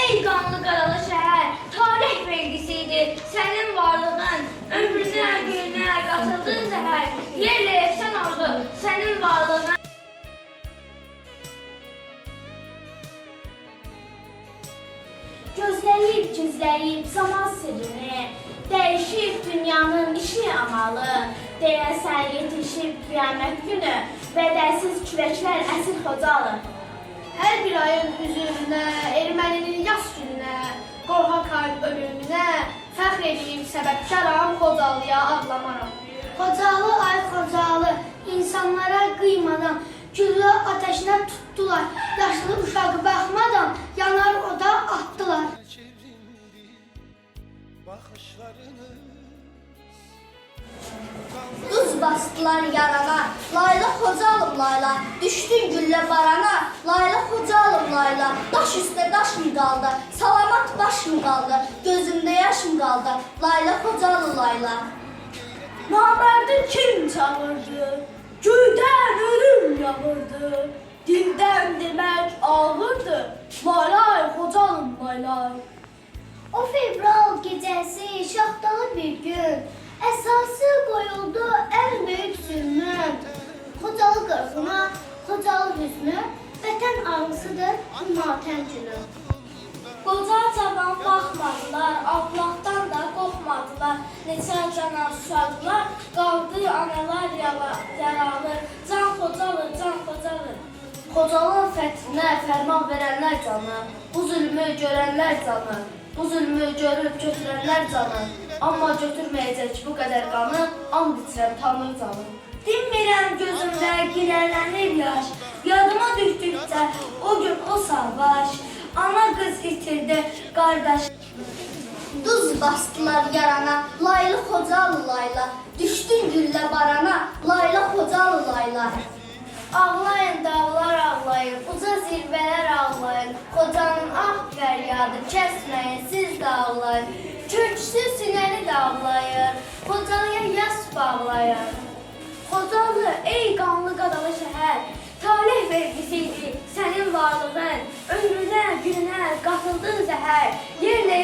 ey qanlı qaralı şəhər, tarix vergisiydi sənin varlığın. Ömrünə, gününə qatıldın zəhər, yerlə yeksən oldu sənin varlığın. Gözləyib, gizləyib zaman sirrini, dəyişib dünyanın işi amalı, deyəsən yetişib qiyamət günü, bədəlsiz kürəklər əsir xocalı. Hər bir ayın üzümünə, fəxr edeyim səbəbkaram, Xocalıya ağlamaram. Xocalı ay Xocalı, insanlara qıymadan, güllə ateşinə tutdular, yaşlı uşağı baxmadan, yanar oda bakışlarınız Duz bastılar yarana, layla xocalım layla, düşdün güllə barana, layla xocalım layla, daş üstə daş mı qaldı, salamat baş mı qaldı, gözümdə yaş mı qaldı, layla xocalı layla. Namərdi kim çağırdı? Göydən ölüm yağırdı. Dildən demək ağırdı. Laylay xocalım laylay. O fevral gecəsi şaxtalı bir gün. Əsası qoyuldu ən böyük zülmün. Xocalı qırğına, Xocalı hüznü, vətən ağrısıdır bu matəm günü. Qoca cavan baxmadılar, Allahdan da qorxmadılar. Neçə canan susadılar, qaldı analar yaralı. Can Xocalı, can Xocalı. Xocalın fəthinə fərman verənlər canı, bu zülmü görənlər canı, bu zülmü görüb götürənlər canı. Amma götürməyəcək bu qədər qanı, and içirəm tanrı canı. Dinmirəm gözümdə girələnir yaş, yadıma düşdükcə o gün o savaş. Ana qız itirdi qardaş. Duz bastılar yarana, laylı xocalı layla. Düşdün güllə barana, layla xocalı layla. Ağlayın dağlar ağlayın, uca zirvələr ağlayın. Qocanın ah fəryadı kəsməyin, siz də ağlayın. Köksü sinəni də ağlayın, qocalıya yas bağlayın. Qocalı ey qanlı qadalı şəhər, talih vergisiydi sənin varlığın. Ömrünə, gününə qatıldın zəhər, yerlə